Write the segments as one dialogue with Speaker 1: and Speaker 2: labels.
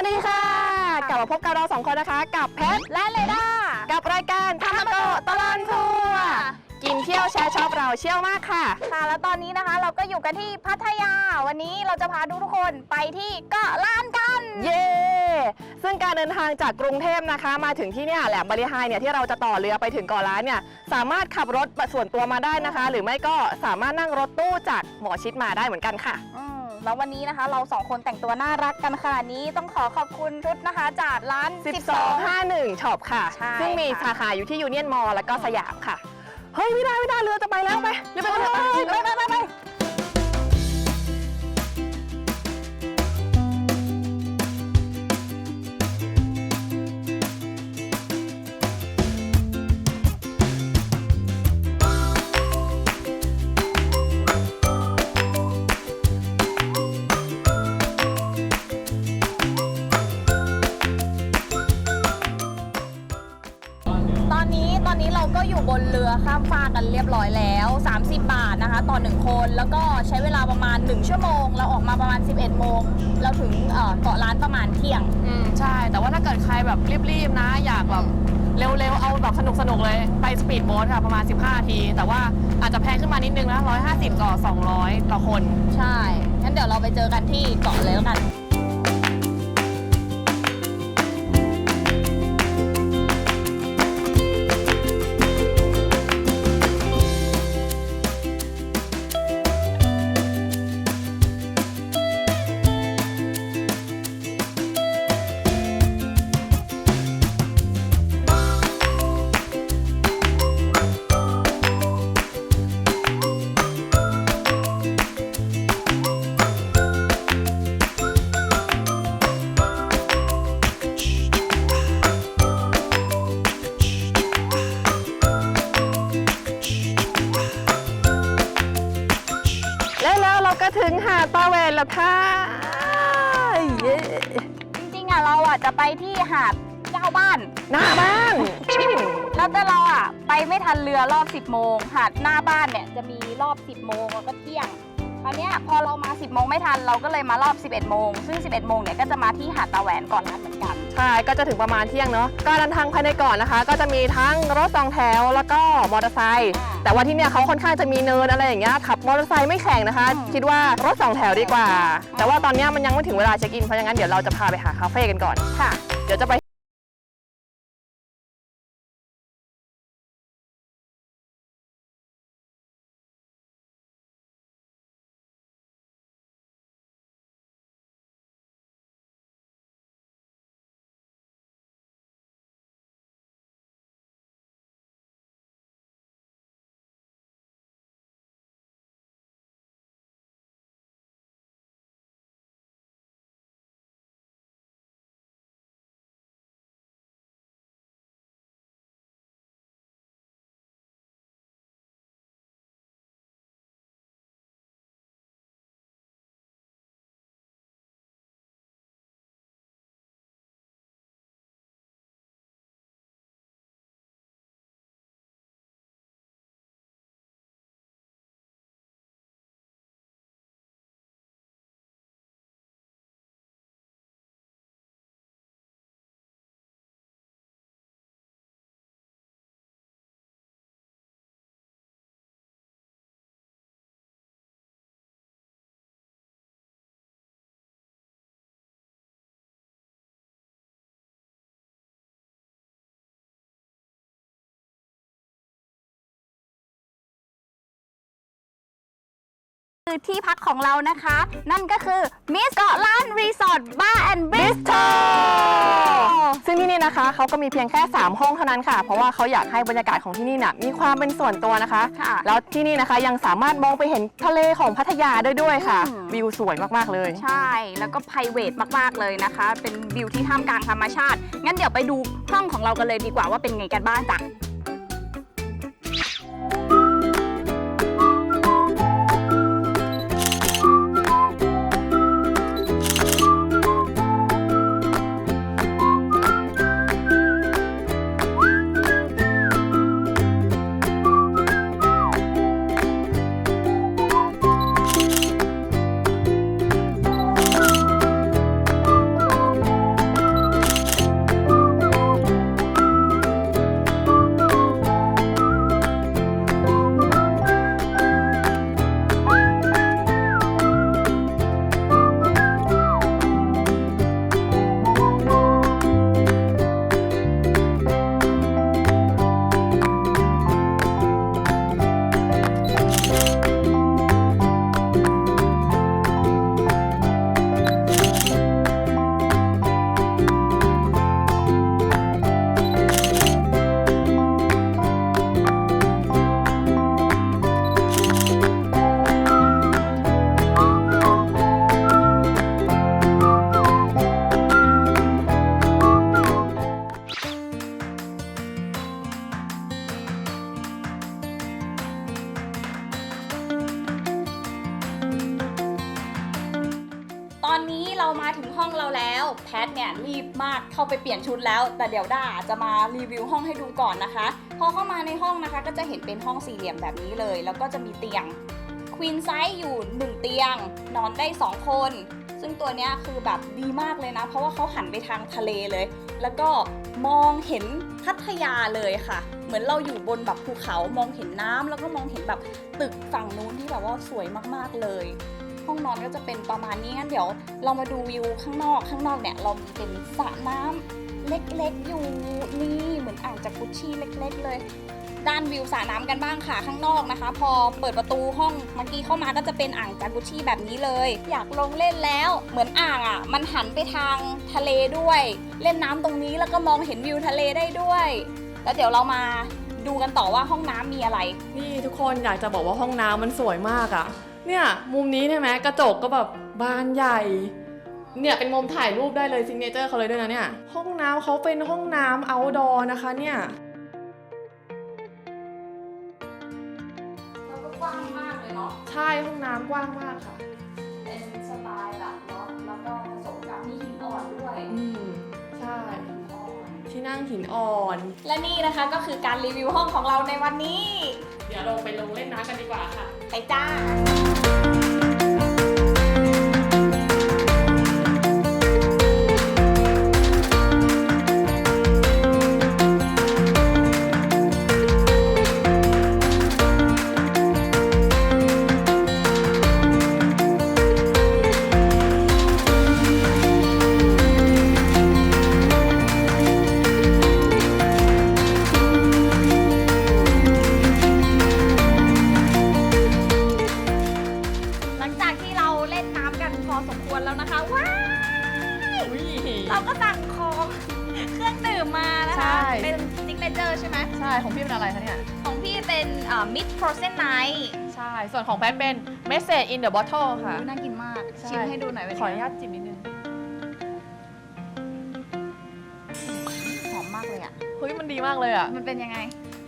Speaker 1: วัสดีค่ะ กลับมาพบกับเราสองคนนะคะ กับเพชร
Speaker 2: และเลด้า
Speaker 1: กับรายการธรรมโกะตลอดทัวร์กินเที่ยวแชร์ช็อปเราเชี่ยวมากค่ะ
Speaker 2: ค่ะ แล้วตอนนี้นะคะเราก็อยู่กันที่พัทยา วันนี้เราจะพาทุกๆคนไปที่เกาะล้านกัน
Speaker 1: เย้ซึ่งการเดินทางจากกรุงเทพนะคะ มาถึงที่เนี่ยแหลมบริหายเนี่ยที่เราจะต่อเรือไปถึงเกาะล้านเนี่ยสามารถขับรถส่วนตัวมาได้นะคะ หรือไม่ก็สามารถนั่งรถตู้จากหมอชิดมาได้เหมือนกันค่ะ
Speaker 2: อืม แล้ววันนี้นะคะ เราสองคนแต่งตัวน่ารักกันขนาดนี้ต้องขอขอบคุณชุดนะคะจากร้าน
Speaker 1: 1251ช็อปค่ะ
Speaker 2: ใช่
Speaker 1: ซึ่งมี
Speaker 2: ค่ะ
Speaker 1: สาขาอยู่ที่ยูเนียนมอลแล้วก็สยามค่ะ เฮ้ย ไม่ได้ ไม่ได้เรือจะไปแล้วไปเรือไปกันเถอะไปไปไปไป
Speaker 2: 11โมงเราถึงเอ่อเกาะล้านประมาณเที่ยง
Speaker 1: อืมใช่ แต่ว่าถ้าเกิดใครแบบรีบๆนะ อยากแบบเร็วๆ เอาแบบสนุกๆเลย ไปสปีดโบ๊ทค่ะประมาณ 15นาที แต่ว่าอาจจะแพงขึ้นมานิดนึงนะ150ต่อ200 ต่อคน
Speaker 2: ใช่งั้นเดี๋ยวเราไปเจอกันที่เกาะเลยแล้วกัน
Speaker 1: และแล้วเราก็ถึงหาดตาเวนแล้วค่ะเย้
Speaker 2: จริงๆอะเราอะจะไปที่หาดเจ้าบ้าน
Speaker 1: หน้าบ้าน
Speaker 2: แล้วแต่เราอะไปไม่ทันเรือรอบ 10 โมง หาดหน้าบ้านเนี่ยจะมีรอบ 10 โมงแล้วก็เที่ยง คราวเนี้ยพอเรามา 10 โมงไม่ทันเราก็เลยมารอบ 11 โมง ซึ่ง 11 โมงเนี่ยก็จะมาที่หาดตาแหวนก่อนร้านเหมือนกัน
Speaker 1: ใช่ ก็จะถึงประมาณเที่ยงเนาะ การเดินทางภายในเก่อนนะคะ ก็จะมีทั้งรถสองแถวแล้วก็มอเตอร์ไซค์
Speaker 2: อ่า
Speaker 1: แต่ว่าที่เนี่ยเขาค่อนข้างจะมีเนินอะไรอย่างเงี้ยขับมอเตอร์ไซค์ไม่แข่งนะคะ
Speaker 2: อืม
Speaker 1: คิดว่ารถสองแถวดีกว่า แต่ว่าตอนเนี้ยมันยังไม่ถึงเวลาเช็คอินเพราะงั้นเดี๋ยวเราจะพาไปหาคาเฟ่กันก่อน
Speaker 2: ค่ะ
Speaker 1: เดี๋ยวจะไป
Speaker 2: คือที่พักของเรานะคะ นั่นก็คือมิสเกาะล้านรีสอร์ทบาร์แอนด์บิสโต
Speaker 1: ซึ่งที่นี่นะคะเขาก็มีเพียงแค่ 3 ห้องเท่านั้นค่ะ เพราะว่าเขาอยากให้บรรยากาศของที่นี่น่ะมีความเป็นส่วนตัวนะคะ
Speaker 2: ค่ะ
Speaker 1: แล้วที่นี่นะคะยังสามารถมองไปเห็นทะเลของพัทยาได้ด้วยค่ะ
Speaker 2: อืม
Speaker 1: วิวสวยมากๆเลย
Speaker 2: ใช่ แล้วก็ไพรเวทมากๆเลยนะคะ เป็นวิวที่ท่ามกลางธรรมชาติ งั้นเดี๋ยวไปดูห้องของเรากันเลยดีกว่าว่าเป็นไงกันบ้างจ้ะ ลี่ยนชุดแล้ว แต่เดี๋ยวด้าจะมารีวิวห้องให้ดูก่อนนะคะ พอเข้ามาในห้องนะคะ ก็จะเห็นเป็นห้องสี่เหลี่ยมแบบนี้เลย แล้วก็จะมีเตียงควีนไซส์อยู่ 1 เตียง นอนได้ 2 คน ซึ่งตัวเนี้ยคือแบบดีมากเลยนะ เพราะว่าเขาหันไปทางทะเลเลย แล้วก็มองเห็นพัทยาเลยค่ะ เหมือนเราอยู่บนแบบภูเขามองเห็นน้ำแล้วก็มองเห็นแบบตึกฝั่งนู้นที่แบบว่าสวยมากๆเลย ห้องนอนก็จะเป็นประมาณนี้งั้นเดี๋ยวเรามาดูวิวข้างนอกข้างนอกเนี่ยเรามีเป็นสระน้ำเล็กๆอยู่นี่เหมือนอ่างจากกุชชี่เล็ก ๆ เลย ด้านวิวสระน้ำกันบ้างค่ะข้างนอกนะคะ พอเปิดประตูห้องเมื่อกี้เข้ามาก็จะเป็นอ่างจากกุชชี่แบบนี้เลย อยากลงเล่นแล้วเหมือนอ่างอะ มันหันไปทางทะเลด้วย เล่นน้ำตรงนี้แล้วก็มองเห็นวิวทะเลได้ด้วย แล้วเดี๋ยวเรามาดูกันต่อว่าห้องน้ำมีอะไร
Speaker 1: นี่ทุกคนอยากจะบอกว่าห้องน้ำมันสวยมากอะ เนี่ยมุมนี้ใช่ไหมกระจกก็แบบบานใหญ่ เนี่ยเป็นมุมถ่ายรูปได้เลยซิงเนเจอร์เขาเลยด้วยนะเนี่ย ห้องน้ำเขาเป็นห้องน้ำ outdoor นะคะเนี่ย
Speaker 2: แล้วก็กว้างมากเลยเนาะ
Speaker 1: ใช่ห้องน้ำกว้างมากค่ะ
Speaker 2: เป็นสไตล์แบบเนาะ แล้วก็ผสมกับมีหินอ่อนด้วย
Speaker 1: อืมใช่
Speaker 2: หินอ่อน
Speaker 1: ที่นั่งหินอ่อน
Speaker 2: และนี่นะคะก็คือการรีวิวห้องของเราในวันนี้
Speaker 1: เดี๋ยวเราไปลงเล่นน้ำกันดีกว่าค่ะ
Speaker 2: ไปจ้า อสมควรแล้วนะคะ ว้าว
Speaker 1: อุ้ย
Speaker 2: เราก็สั่งของเครื่องดื่มมานะ
Speaker 1: ใช่
Speaker 2: คะเป็นซิกเนเจอร์ใช่ไหม
Speaker 1: ใช่ ของพี่เป็นอะไรคะเนี่ย
Speaker 2: ของพี่เป็นมิดโปรเซนไนท์
Speaker 1: ใช่ ส่วนของแพทเป็น message in the bottle ค่ะ
Speaker 2: น่ากินมาก
Speaker 1: ใช่
Speaker 2: ชิมให้ดูหน่อยเป็น
Speaker 1: ขออนุ
Speaker 2: ไง
Speaker 1: ญาตจิบนิดนึง
Speaker 2: หอมมากเลยอะ
Speaker 1: เฮ้ย มันดีมากเลยอะ
Speaker 2: มันเป็นยังไง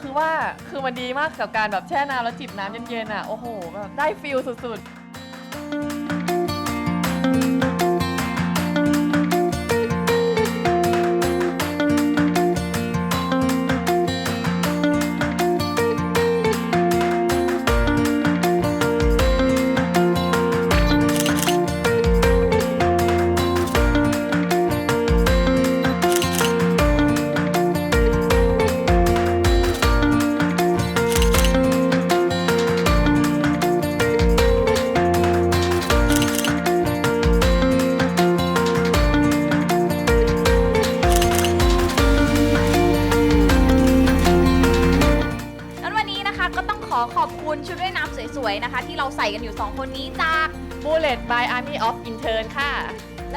Speaker 1: คือว่า คือมันดีมากกับการแบบแช่น้ำแล้วจิบน้ำเย็นๆอะ โอ้โห แบบได้ฟิลสุด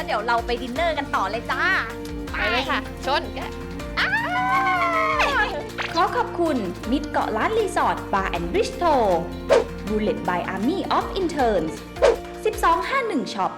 Speaker 2: แล้วเดี๋ยวเราไปดินเนอร์กันต่อเลยจ้า
Speaker 1: ไปเลยค่ะ ชนแกะ
Speaker 2: ขอขอบคุณ มิตรเกาะล้านรีสอร์ทบาร์แอนด์ริสโต Bullet by Army of Interns 1251 Shop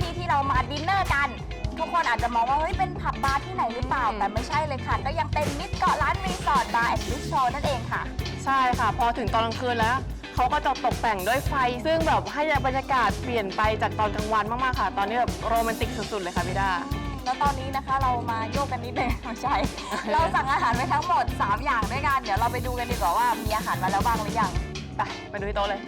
Speaker 2: ค่ะก็คือที่ที่เรามาดินเนอร์กัน ทุกคนอาจจะมองว่าเฮ้ยเป็นผับบาร์ที่ไหนหรือเปล่า แต่ไม่ใช่เลยค่ะ ก็ยังเป็นมิตรเกาะล้านรีสอร์ทบาร์แอนด์บิสโชนั่นเองค่ะ
Speaker 1: ใช่ค่ะ พอถึงตอนกลางคืนแล้วเขาก็จะตกแต่งด้วยไฟ ซึ่งแบบให้บรรยากาศเปลี่ยนไปจากตอนกลางวันมากๆค่ะ ตอนนี้แบบโรแมนติกสุดๆเลยค่ะพี่ดา
Speaker 2: แล้วตอนนี้นะคะเรามาโยกกันนิดนึงไม่ใช่ เราสั่งอาหารไปทั้งหมด 3 อย่างด้วยกัน เดี๋ยวเราไปดูกันดีกว่าว่ามีอาหารมาแล้วบ้างหรือยัง
Speaker 1: ไปไปดูที่โต๊ะเลย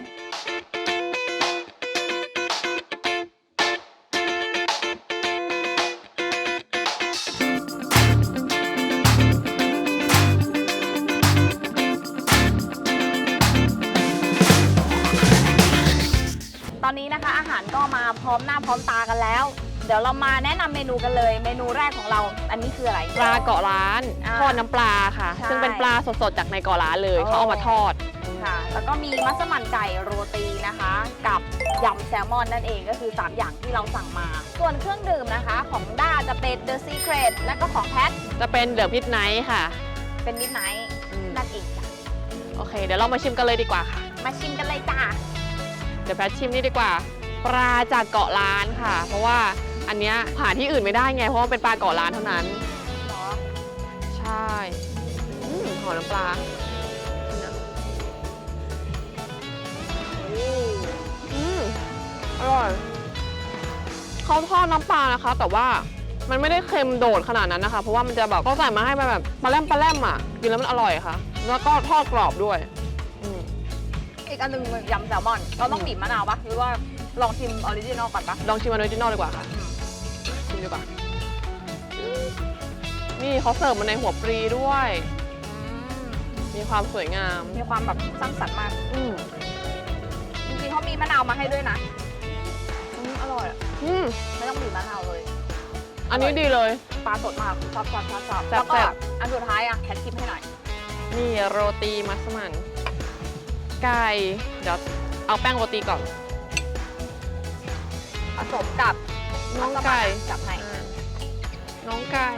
Speaker 1: า
Speaker 2: พร้อมตากันแล้ว เดี๋ยวเรามาแนะนำเมนูกันเลย เมนูแรกของเรา อันนี้คืออะไร
Speaker 1: ปลาเกาะล้าน
Speaker 2: อ่า
Speaker 1: ทอดน้ำปลาค่ะ
Speaker 2: ใช่
Speaker 1: ซึ่งเป็นปลาสดๆจากในเกาะล้านเลย
Speaker 2: โอ้
Speaker 1: เขาเอามาทอด
Speaker 2: ค่ะ แล้วก็มีมัสมั่นไก่โรตีนะคะ กับยำแซลมอนนั่นเองก็คือ 3 อย่างที่เราสั่งมา ส่วนเครื่องดื่มนะคะ ของด้าจะเป็น The Secret และก็ของแพท
Speaker 1: จะเป็นเดอะพิทไนท์ค่ะ
Speaker 2: เป็นมิดไนท์
Speaker 1: อืม
Speaker 2: นั่นเองจ้ะ
Speaker 1: โอเค เดี๋ยวเรามาชิมกันเลยดีกว่าค่ะ
Speaker 2: มาชิมกันเลยจ้า
Speaker 1: เดี๋ยวแพทชิมนี่ดีกว่า ปลาจากเกาะล้านค่ะ เพราะว่าอันเนี้ยหาที่อื่นไม่ได้ไง เพราะว่าเป็นปลาเกาะล้านเท่านั้น
Speaker 2: เนาะ
Speaker 1: ใช่อืมหอมน้ำปลาอืมอร่อยเขาทอดน้ำปลานะคะ แต่ว่ามันไม่ได้เค็มโดดขนาดนั้นนะคะ เพราะว่ามันจะแบบเขาใส่มาให้มันแบบปลาแรมปลาแรมอะ กินแล้วมันอร่อยค่ะ แล้วก็ทอดกรอบด้วย
Speaker 2: อีกอันหนึ่งยำแซลมอน เราต้องบีบมะนาวปะหรือว่า ลองชิมออริจินอลก่อนปะ
Speaker 1: ลองชิมออริจินอลดีกว่าค่ะ ชิมดีกว่า นี่เขาเสิร์ฟมาในหัวปรีด้วย มีความสวยงาม
Speaker 2: มีความแบบสร้างสรรค์มาก
Speaker 1: อืม
Speaker 2: จริงๆเขามีมะนาวมาให้ด้วยนะอืมอร่อยอะ
Speaker 1: อืม
Speaker 2: ไม่ต้องบีบมะนาวเลย
Speaker 1: อันนี้ดีเลย
Speaker 2: ปลาสดมากชอบชอบชอบชอบ
Speaker 1: แซ่บ
Speaker 2: แล้วก็
Speaker 1: แซ่บ
Speaker 2: อันสุดท้ายอะแคทชิมให้หน่อย
Speaker 1: นี่โรตีมัสมั่นไก่ เดี๋ยวเอาแป้งโรตีก่อน
Speaker 2: ผสมกับ
Speaker 1: น้องไก่
Speaker 2: จับให้
Speaker 1: อ่าน้องไก่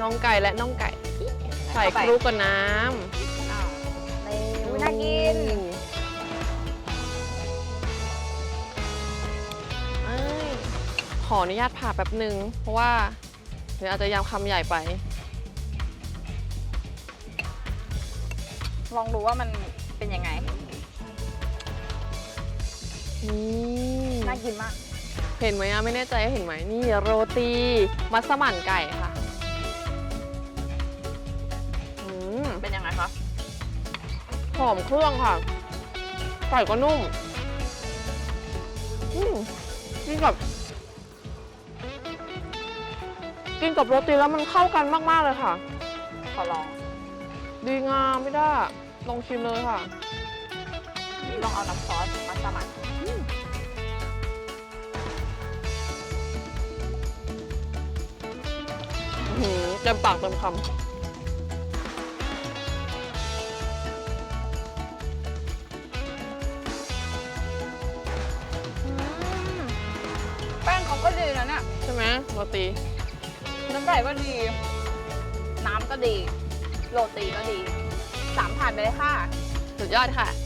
Speaker 1: น้องไก่และน้องไก่ ใส่
Speaker 2: เข้าไป
Speaker 1: คลุกกับน้
Speaker 2: อ้าวนี่ำอุ๊ยน่ากิน
Speaker 1: เอ้ยขออนุญาตผ่าแป๊บหนึ่งเพราะว่าเดี๋ยวอาจจะยำคำใหญ่ไป
Speaker 2: ลองดูว่ามันเป็นยังไง
Speaker 1: นี่
Speaker 2: น่ากินมาก
Speaker 1: เห็นไหมอะไม่แน่ใจว่าเห็นไหมนี่โรตีมัสมั่นไก่ค่ะอืม
Speaker 2: เป็นยังไงคะ
Speaker 1: หอมเครื่องค่ะไก่ก็นุ่มอืมกินกับกินกับโรตีแล้วมันเข้ากันมาก ๆ เลยค่ะ
Speaker 2: ขอลอง
Speaker 1: ดีงามไม่ได้ ลองชิมเลยค่ะ
Speaker 2: ลองเอาน้ำซอสมาสมัคร
Speaker 1: อื้อ หือเต็มปากเต็มค
Speaker 2: แป้งเขาก็ดีนะเนี่ยำ
Speaker 1: ใช่ไหมโรตี
Speaker 2: น้ำไก่ก็ดี น้ำก็ดี โรตีก็ดี สามผ่านไปเลยค่ะ
Speaker 1: สุดยอดค่ะ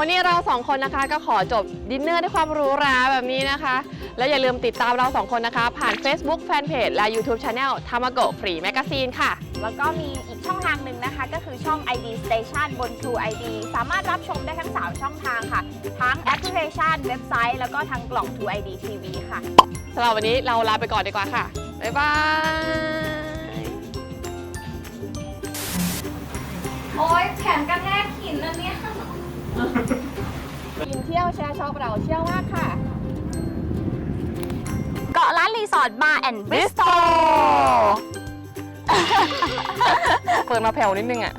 Speaker 1: วันนี้เราสองคนนะคะก็ขอจบดินเนอร์ด้วยความหรูหราแบบนี้นะคะ และอย่าลืมติดตามเราสองคนนะคะ ผ่าน Facebook Fanpage และ YouTube Channel t a m a g o Free Magazine ค่ะ
Speaker 2: แล้วก็มีอีกช่องทางหนึ่งนะคะ ก็คือช่อง ID Station บน True ID สามารถรับชมได้ทั้ง 3 ช่องทางค่ะ ทั้งแอปพลิเคชันเว็บไซต์ แล้วก็ทางกล่อง True ID TV ค่ะ
Speaker 1: สำหรับวันนี้เราลาไปก่อนดีกว่าค่ะ บ๊ายบาย
Speaker 2: โอ๊ยแขนกระแทกหินอันเนี้ย
Speaker 1: กินเที่ยวแชร์ช็อปเราเที่ยวมากค่ะ
Speaker 2: เกาะล้านรีสอร์ทบาร์แอนด์บริสโต
Speaker 1: เปิดมาแผ่วนิดนึงอะ